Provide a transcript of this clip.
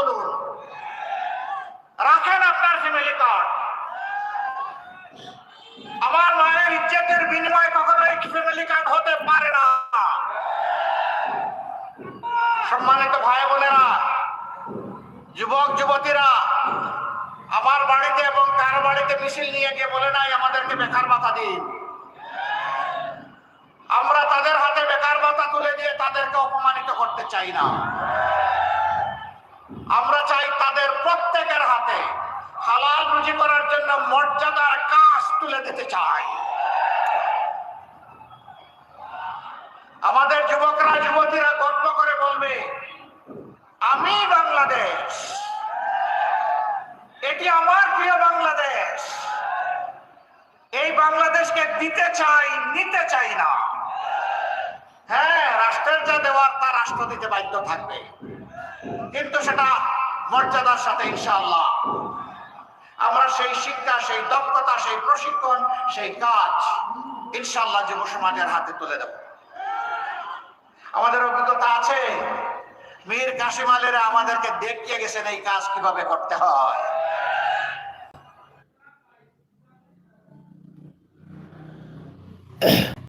বলুন। রাখেন আপনার ফ্যামিলি কার্ড। আমার মায়ের ইজ্জতের বিনিময় কখনোই ফ্যামিলি কার্ড হতে পারে না। সম্মানিত ভাই বোনেরা, যুবক, যুবতীরা, আমার বাড়িতে এবং কার বাড়িতে মিছিল নিয়ে গিয়ে বলে নাই আমাদেরকে বেকার ভাতা দিন। আমরা তাদের হাতে বেকার ভাতা তুলে দিয়ে তাদেরকে অপমানিত করতে চাই না। আমরা চাই তাদের প্রত্যেকের হাতে হালাল রুজি করার জন্য মর্যাদার কাজ তুলে দিতে চাই। আমাদের যুবকরা, যুবতীরা গর্ব করে বলবে, আমি বাংলাদেশ, এটি আমার প্রিয় বাংলাদেশ। এই বাংলাদেশকে দিতে চাই, নিতে চাই না। রাষ্ট্র দিতে বাধ্য থাকবে। কিন্তু সেটা মর্যাদার সাথে ইনশাআল্লাহ। আমরা সেই শিক্ষা, সেই দক্ষতা, সেই প্রশিক্ষণ, সেই কাজ ইনশাআল্লাহ যুব সমাজের হাতে তুলে দেব। আমাদের অভিজ্ঞতা আছে, মীর কাশিম আলীরা আমাদেরকে দেখিয়ে গেছেন এই কাজ কীভাবে করতে হয়।